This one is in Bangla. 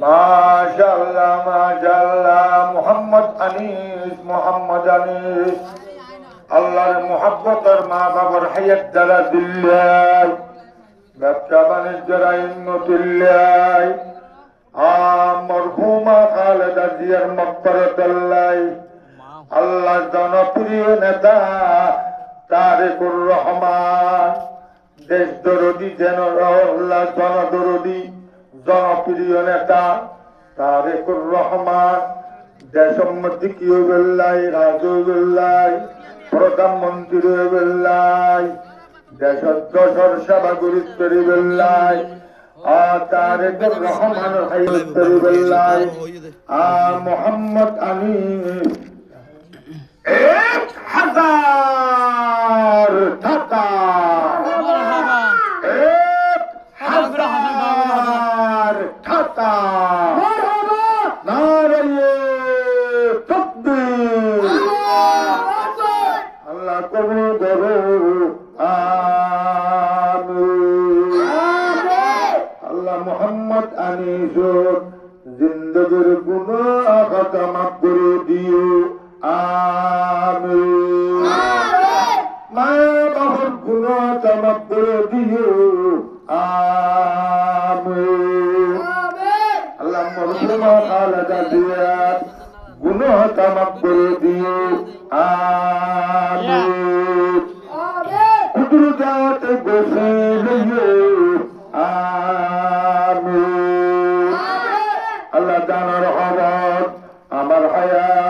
মাশাআল্লাহ মাশাআল্লাহ, মোহাম্মদ আনিস মোহাম্মদ আনিস। আল্লাহর মোহাব্বতের মা বাবার হায়াত দ্বারা দিল্লাই ব্যবসা বাণিজ্যের উন্নতিল্লাই মরহুমা খালেদা জিয়ার মকবরতাল্লাই আল্লাহ জনপ্রিয় নেতা তারেকুর রহমান। দেশ দরদি যেন আল্লাহ জনদরদি, জনপ্রিয় নেতা তারেকুর রহমান। দেশমন্ত্রী কি হইবেল্লাই রাজ হইবেল্লাই প্রধানমন্ত্রী হইবেল্লাই দেশের দশর সেবা গুরুত্ব করিবেল্লাই আ তারেকুর রহমান হাই করিবেল্লাই আ মোহাম্মদ আলী। এক হাজার টাকা। এক হাজার টাকা। আল্লাহ কবুল করো। মোহাম্মদ আনিসুর জিন্দগির গুনাহ খাতা মাফ করে দিও। আমিন। মা বাবার গুনাহ মাফ করে দিও। আল্লাহ মরহুমা খালেদা মাফ করে দিও। আমিন। কুদরত গোসে লইয়ে الحياه